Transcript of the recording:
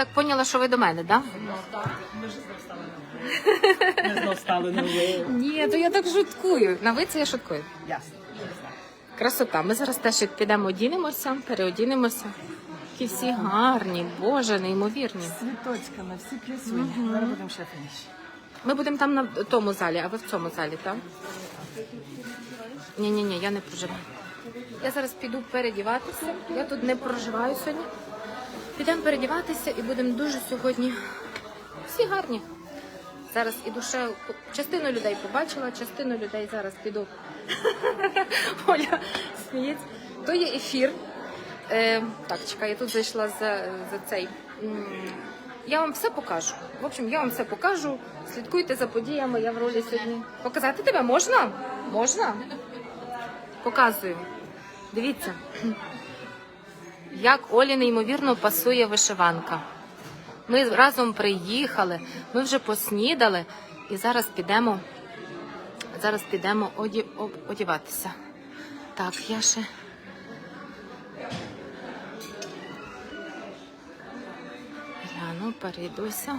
так поняла, що ви до мене, так? Ми знов стали на ви. Ні, то я так шуткую. На ви це я шуткую. Ясно. Красота. Ми зараз теж як підемо одінемося, переодінемося. Які всі гарні, боже, неймовірні. Цвіточками, всі красуні. Зараз будемо ще фініші. Ми будемо там на тому залі, а ви в цьому залі, так? Ні, ні, ні, я не проживаю. Я зараз піду передіватися. Я тут не проживаю сьогодні. Підемо передіватися і будемо дуже сьогодні всі гарні. Зараз іду ще частину людей побачила, частину людей зараз піду. Оля сміється. То є ефір. Е, так, чекай, я тут зайшла за, за цей. Я вам все покажу. В общем, я вам все покажу. Слідкуйте за подіями. Я в ролі сьогодні. Показати тебе можна? Можна? Показую. Дивіться, як Олі неймовірно пасує вишиванка. Ми разом приїхали, ми вже поснідали і зараз підемо. Зараз підемо оді, одіватися. Так, я ще. Гляну, перейдуся.